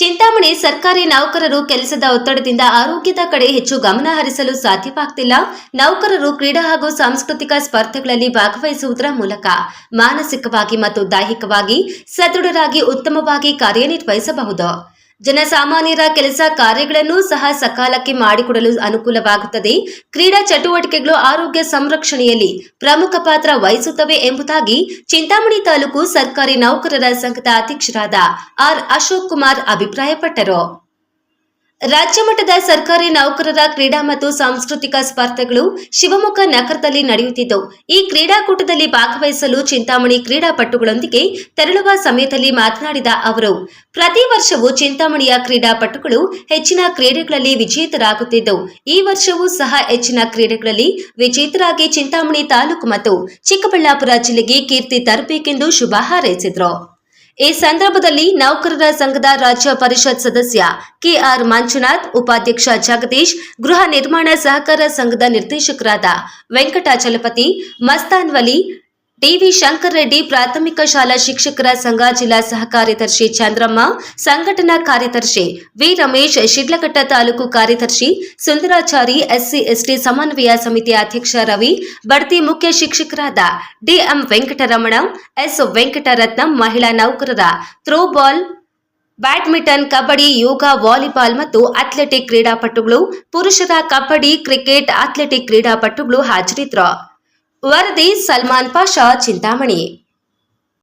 ಚಿಂತಾಮಣಿ ಸರ್ಕಾರಿ ನೌಕರರು ಕೆಲಸದ ಒತ್ತಡದಿಂದ ಆರೋಗ್ಯದ ಕಡೆ ಹೆಚ್ಚು ಗಮನ ಹರಿಸಲು ಸಾಧ್ಯವಾಗ್ತಿಲ್ಲ. ನೌಕರರು ಕ್ರೀಡಾ ಹಾಗೂ ಸಾಂಸ್ಕೃತಿಕ ಸ್ಪರ್ಧೆಗಳಲ್ಲಿ ಭಾಗವಹಿಸುವುದರ ಮೂಲಕ ಮಾನಸಿಕವಾಗಿ ಮತ್ತು ದೈಹಿಕವಾಗಿ ಸದೃಢರಾಗಿ ಉತ್ತಮವಾಗಿ ಕಾರ್ಯನಿರ್ವಹಿಸಬಹುದು. ಜನಸಾಮಾನ್ಯರ ಕೆಲಸ ಕಾರ್ಯಗಳನ್ನು ಸಹ ಸಕಾಲಕ್ಕೆ ಮಾಡಿಕೊಡಲು ಅನುಕೂಲವಾಗುತ್ತದೆ. ಕ್ರೀಡಾ ಚಟುವಟಿಕೆಗಳು ಆರೋಗ್ಯ ಸಂರಕ್ಷಣೆಯಲ್ಲಿ ಪ್ರಮುಖ ಪಾತ್ರ ವಹಿಸುತ್ತವೆ ಎಂಬುದಾಗಿ ಚಿಂತಾಮಣಿ ತಾಲೂಕು ಸರ್ಕಾರಿ ನೌಕರರ ಸಂಘದ ಅಧ್ಯಕ್ಷರಾದ ಆರ್ ಅಶೋಕ್ ಕುಮಾರ್ ಅಭಿಪ್ರಾಯಪಟ್ಟರು. ರಾಜ್ಯ ಮಟ್ಟದ ಸರ್ಕಾರಿ ನೌಕರರ ಕ್ರೀಡಾ ಮತ್ತು ಸಾಂಸ್ಕೃತಿಕ ಸ್ಪರ್ಧೆಗಳು ಶಿವಮೊಗ್ಗ ನಗರದಲ್ಲಿ ನಡೆಯುತ್ತಿದ್ದವು ಈ ಕ್ರೀಡಾಕೂಟದಲ್ಲಿ ಭಾಗವಹಿಸಲು ಚಿಂತಾಮಣಿ ಕ್ರೀಡಾಪಟುಗಳೊಂದಿಗೆ ತೆರಳುವ ಸಮಯದಲ್ಲಿ ಮಾತನಾಡಿದ ಅವರು, ಪ್ರತಿ ವರ್ಷವೂ ಚಿಂತಾಮಣಿಯ ಕ್ರೀಡಾಪಟುಗಳು ಹೆಚ್ಚಿನ ಕ್ರೀಡೆಗಳಲ್ಲಿ ವಿಜೇತರಾಗುತ್ತಿದ್ದವು ಈ ವರ್ಷವೂ ಸಹ ಹೆಚ್ಚಿನ ಕ್ರೀಡೆಗಳಲ್ಲಿ ವಿಜೇತರಾಗಿ ಚಿಂತಾಮಣಿ ತಾಲೂಕು ಮತ್ತು ಚಿಕ್ಕಬಳ್ಳಾಪುರ ಜಿಲ್ಲೆಗೆ ಕೀರ್ತಿ ತರಬೇಕೆಂದು ಶುಭ ಹಾರೈಸಿದರು. ಈ ಸಂದರ್ಭದಲ್ಲಿ ನೌಕರರ ಸಂಘದ ರಾಜ್ಯ ಪರಿಷತ್ ಸದಸ್ಯ ಕೆಆರ್ ಮಂಜುನಾಥ್, ಉಪಾಧ್ಯಕ್ಷ ಜಗದೀಶ್, ಗೃಹ ನಿರ್ಮಾಣ ಸಹಕಾರ ಸಂಘದ ನಿರ್ದೇಶಕರಾದ ವೆಂಕಟಾಚಲಪತಿ ಮಸ್ತಾನ್ ವಲಿ ಡಿವಿ ಶಂಕರ್ ರೆಡ್ಡಿ ಪ್ರಾಥಮಿಕ ಶಾಲಾ ಶಿಕ್ಷಕರ ಸಂಘ ಜಿಲ್ಲಾ ಸಹ ಕಾರ್ಯದರ್ಶಿ ಚಂದ್ರಮ್ಮ ಸಂಘಟನಾ ಕಾರ್ಯದರ್ಶಿ ವಿ ರಮೇಶ್ ಶಿಡ್ಲಘಟ್ಟ ತಾಲೂಕು ಕಾರ್ಯದರ್ಶಿ ಸುಂದರಾಚಾರಿ ಎಸ್ಸಿ ಎಸ್ಟಿ ಸಮನ್ವಯ ಸಮಿತಿ ಅಧ್ಯಕ್ಷ ರವಿ ಬಡ್ತಿ ಮುಖ್ಯ ಶಿಕ್ಷಕರಾದ ಡಿಎಂ ವೆಂಕಟರಮಣ ಎಸ್ ವೆಂಕಟರತ್ನಂ ಮಹಿಳಾ ನೌಕರರ throw ball badminton kabaddi yoga volleyball ಮತ್ತು ಅಥ್ಲೆಟಿಕ್ ಕ್ರೀಡಾಪಟುಗಳು ಪುರುಷರ ಕಬಡ್ಡಿ ಕ್ರಿಕೆಟ್ ಅಥ್ಲೆಟಿಕ್ ಕ್ರೀಡಾಪಟುಗಳು ಹಾಜರಿದ್ದರು वर्दी सलमान पाशा चिंतामणी